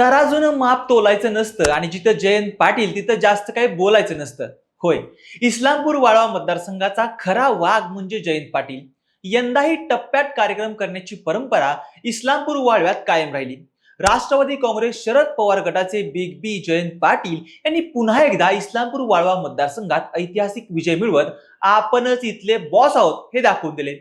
तराजून माप तोलायचं नसतं आणि जिथं जयंत पाटील तिथं जास्त काही बोलायचं नसतं. होय. इस्लामपूर वाळवा मतदारसंघाचा खरा वाघ म्हणजे जयंत पाटील. यंदाही टप्प्यात कार्यक्रम करण्याची परंपरा इस्लामपूर वाळव्यात कायम राहिली. राष्ट्रवादी काँग्रेस शरद पवार गटाचे बिग बी जयंत पाटील यांनी पुन्हा एकदा इस्लामपूर वाळवा मतदारसंघात ऐतिहासिक विजय मिळवत आपणच इथले बॉस आहोत हे दाखवून दिले.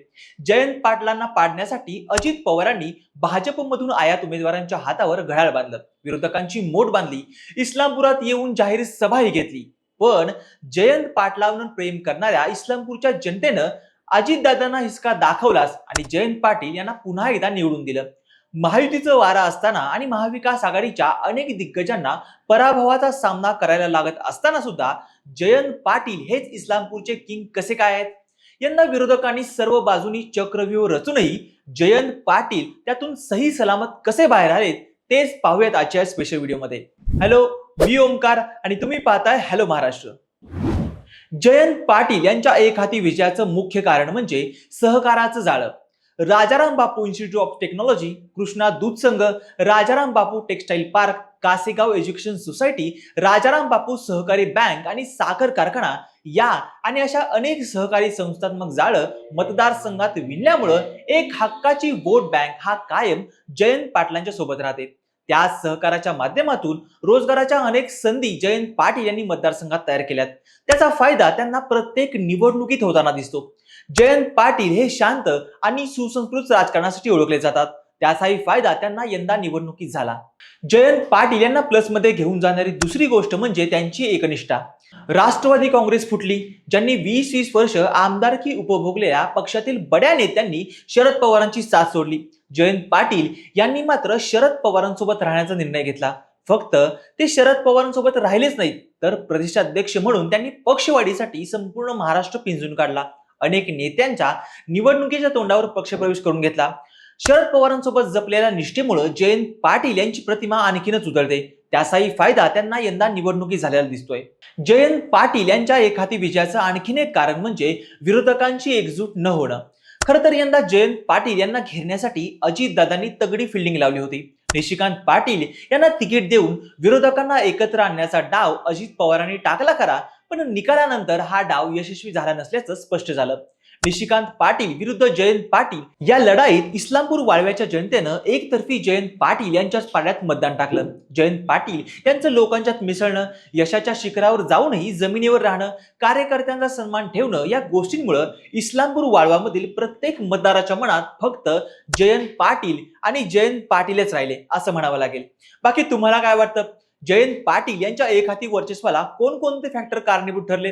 जयंत पाटलांना पाडण्यासाठी अजित पवारांनी भाजपमधून आयात उमेदवारांच्या हातावर घड्याळ बांधलं. विरोधकांची मोठ बांधली. इस्लामपुरात येऊन जाहीर सभाही घेतली. पण जयंत पाटलावरून प्रेम करणाऱ्या इस्लामपूरच्या जनतेनं अजितदादांना हिसका दाखवलाच आणि जयंत पाटील यांना पुन्हा एकदा निवडून दिलं. महायुतीचं वारा असताना आणि महाविकास आघाडीच्या अनेक दिग्गजांना पराभवाचा सामना करायला लागत असताना सुद्धा जयंत पाटील हेच इस्लामपूरचे किंग कसे काय आहेत? यंदा विरोधकांनी सर्व बाजूनी चक्रव्यूह रचूनही जयंत पाटील त्यातून सही सलामत कसे बाहेर आलेत तेच पाहूयात आजच्या स्पेशल व्हिडिओमध्ये हॅलो मी ओमकार आणि तुम्ही पाहताय हॅलो महाराष्ट्र. जयंत पाटील यांच्या एक हाती विजयाचं मुख्य कारण म्हणजे सहकाराचं जाळं. Rajaram Bapu institute of technology Krishna दूध संघ Rajaram Bapu textile park Kasegaon education society Rajaram Bapu सहकारी बँक आणि साखर कारखाना या आणि अशा अनेक सहकारी संस्थात्मक जाळं मतदारसंघात विणल्यामुळं एक हक्काची वोट बँक हा कायम जयंत पाटलांच्या सोबत राहते. त्या सहकाराच्या माध्यमातून रोजगाराच्या अनेक संधी जयंत पाटील यांनी मतदारसंघात तयार केल्यात. त्याचा फायदा त्यांना प्रत्येक निवडणुकीत होताना दिसतो. जयंत पाटील हे शांत आणि सुसंस्कृत राजकारणासाठी ओळखले जातात. त्याचाही फायदा त्यांना यंदा निवडणुकीत झाला. जयंत पाटील यांना प्लसमध्ये घेऊन जाणारी दुसरी गोष्ट म्हणजे त्यांची एकनिष्ठा. राष्ट्रवादी काँग्रेस फुटली ज्यांनी वीस वीस वर्ष आमदारकी उपभोगलेल्या पक्षातील बड्या नेत्यांनी शरद पवारांची साथ सोडली. जयंत पाटील यांनी मात्र शरद पवारांसोबत राहण्याचा निर्णय घेतला. फक्त ते शरद पवारांसोबत राहिलेच नाहीत तर प्रदेशाध्यक्ष म्हणून त्यांनी पक्षवाढीसाठी संपूर्ण महाराष्ट्र पिंजून काढला. अनेक नेत्यांच्या निवडणुकीच्या तोंडावर पक्षप्रवेश करून घेतला. शरद पवारांसोबत जपलेल्या निष्ठेमुळे जयंत पाटील यांची प्रतिमा आणखीनच उतरते त्याचाही फायदा त्यांना यंदा निवडणुकी झालेला दिसतोय. जयंत पाटील यांच्या एखादी विजयाचं आणखीन एक कारण म्हणजे विरोधकांची एकजूट न होणं. खरं तर यंदा जयंत पाटील यांना घेरण्यासाठी अजितदादांनी तगडी फिल्डिंग लावली होती. निशिकांत पाटील यांना तिकीट देऊन विरोधकांना एकत्र आणण्याचा डाव अजित पवारांनी टाकला खरा पण निकालानंतर हा डाव यशस्वी झाला नसल्याचं स्पष्ट झालं. निशिकांत पाटील विरुद्ध जयंत पाटील या लढाईत इस्लामपूर वाळव्याच्या जनतेनं एकतर्फी जयंत पाटील यांच्याच पाड्यात मतदान टाकलं. जयंत पाटील यांचं लोकांच्यात मिसळणं यशाच्या शिखरावर जाऊनही जमिनीवर राहणं कार्यकर्त्यांचा सन्मान ठेवणं या गोष्टींमुळं इस्लामपूर वाळवामधील प्रत्येक मतदाराच्या मनात फक्त जयंत पाटील आणि जयंत पाटीलच राहिले असं म्हणावं लागेल. बाकी तुम्हाला काय वाटतं? जयंत पाटील यांच्या एकहाती वर्चस्वाला कोणकोणते फॅक्टर कारणीभूत ठरले?